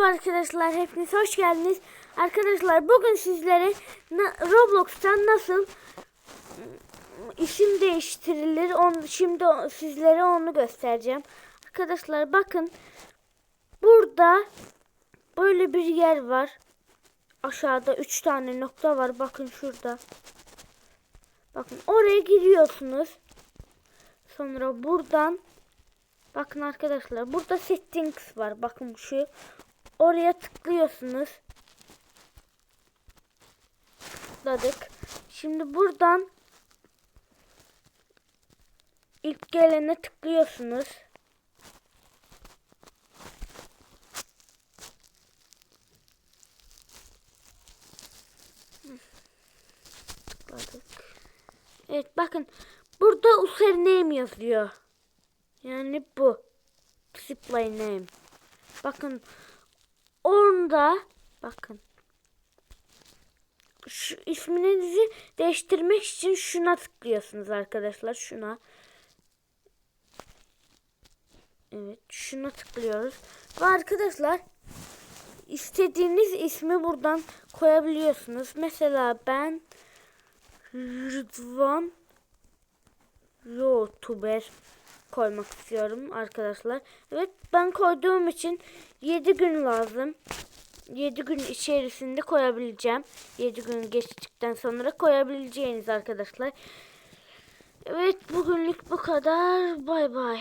Merhaba arkadaşlar, hepiniz hoş geldiniz. Arkadaşlar bugün sizlere Roblox'tan nasıl isim değiştirilir, onu, şimdi sizlere onu göstereceğim. Arkadaşlar bakın, burada böyle bir yer var. Aşağıda 3 tane nokta var, bakın şurada. Bakın oraya giriyorsunuz. Sonra buradan Bakın arkadaşlar burada settings var. Bakın şu. Oraya tıklıyorsunuz. Tıkladık. Şimdi buradan ilk gelene tıklıyorsunuz. Tıkladık. Evet bakın burada username yazıyor. Yani bu. Display name. Bakın. Onda bakın. Şu isminizi değiştirmek için şuna tıklıyorsunuz arkadaşlar. Şuna. Evet. Şuna tıklıyoruz. Ve arkadaşlar istediğiniz ismi buradan koyabiliyorsunuz. Mesela ben Rıdvan YouTuber koymak istiyorum arkadaşlar. Evet ben koyduğum için 7 gün lazım. 7 gün içerisinde koyabileceğim. 7 gün geçtikten sonra koyabileceğiniz arkadaşlar. Evet bugünlük bu kadar. Bay bay.